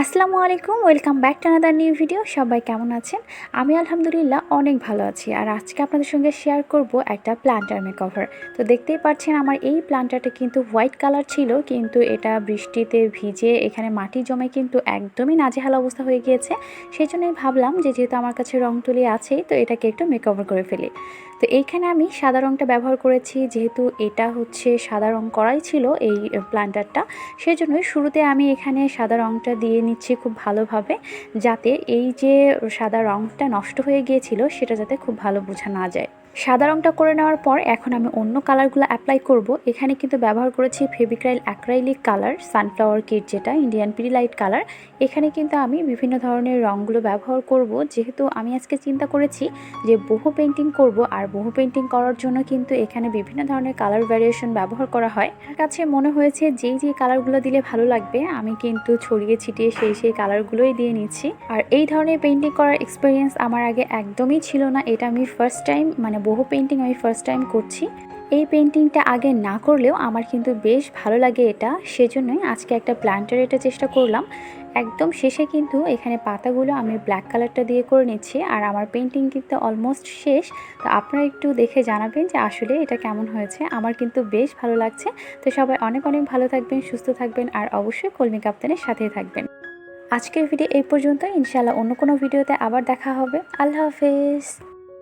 আসসালামু আলাইকুম, welcome back to another new video সবাই কেমন আছেন? আমি আলহামদুলিল্লাহ অনেক ভালো আছি। আর আজকে আপনাদের সঙ্গে শেয়ার করব একটা প্লান্টার মেকওভার তো দেখতেই পাচ্ছেন আমার এই প্ল্যান্টারটা কিন্তু হোয়াইট কালার ছিল, কিন্তু এটা বৃষ্টিতে ভিজে এখানে মাটি জমে কিন্তু একদমই নাজেহাল অবস্থা হয়ে গিয়েছে। সেই জন্যই ভাবলাম যে যেহেতু আমার কাছে রং তুলি আছেই, তো এটাকে একটু মেকওভার করে ফেলি। তো এইখানে আমি সাদা রঙটা ব্যবহার করেছি, যেহেতু এটা হচ্ছে সাদা রঙ করাই ছিল এই প্ল্যান্টারটা সেই জন্যই শুরুতে আমি এখানে সাদা রঙটা দিয়ে নিচ্ছি খুব ভালোভাবে, যাতে এই যে সাদা রঙটা নষ্ট হয়ে গিয়েছিল, সেটা যাতে খুব ভালো বোঝা না যায়। সাদা রঙটা করে নেওয়ার পর এখন আমি অন্য কালারগুলো অ্যাপ্লাই করব। এখানে কিন্তু ব্যবহার করেছি Fevicryl acrylic colour, sunflower kit যেটা, ইন্ডিয়ান পিরিলাইট কালার। এখানে কিন্তু আমি বিভিন্ন ধরনের রঙগুলো ব্যবহার করব। যেহেতু আমি আজকে চিন্তা করেছি যে বহু পেন্টিং করব আর বহু পেন্টিং করার জন্য কিন্তু এখানে বিভিন্ন ধরনের কালার ভ্যারিয়েশন ব্যবহার করা হয়। আমার কাছে মনে হয়েছে যেই যেই কালারগুলো দিলে ভালো লাগবে, আমি কিন্তু ছড়িয়ে ছিটিয়ে সেই সেই কালারগুলোই দিয়ে নিচ্ছি। আর এই ধরনের পেন্টিং করার এক্সপিরিয়েন্স আমার আগে একদমই ছিল না। এটা আমি ফার্স্ট টাইম মানে বহু পেন্টিং আমি ফার্স্ট টাইম করছি। এই পেন্টিংটা আগে না করলেও আমার কিন্তু বেশ ভালো লাগে এটা, সেজন্যই আজকে একটা প্ল্যান্টার এটা চেষ্টা করলাম। একদম শেষে কিন্তু এখানে পাতাগুলো আমি ব্ল্যাক কালারটা দিয়ে করে নিচ্ছি আর আমার পেন্টিং কিন্তু অলমোস্ট শেষ। তো আপনারা একটু দেখে জানাবেন যে আসলে এটা কেমন হয়েছে। আমার কিন্তু বেশ ভালো লাগছে। তো সবাই অনেক অনেক ভালো থাকবেন, সুস্থ থাকবেন আর অবশ্যই কলমি কাপ্তানের সাথেই থাকবেন। আজকের ভিডিও এই পর্যন্ত ইনশাআল্লাহ অন্য কোনো ভিডিওতে আবার দেখা হবে। আল্লাহ হাফেজ।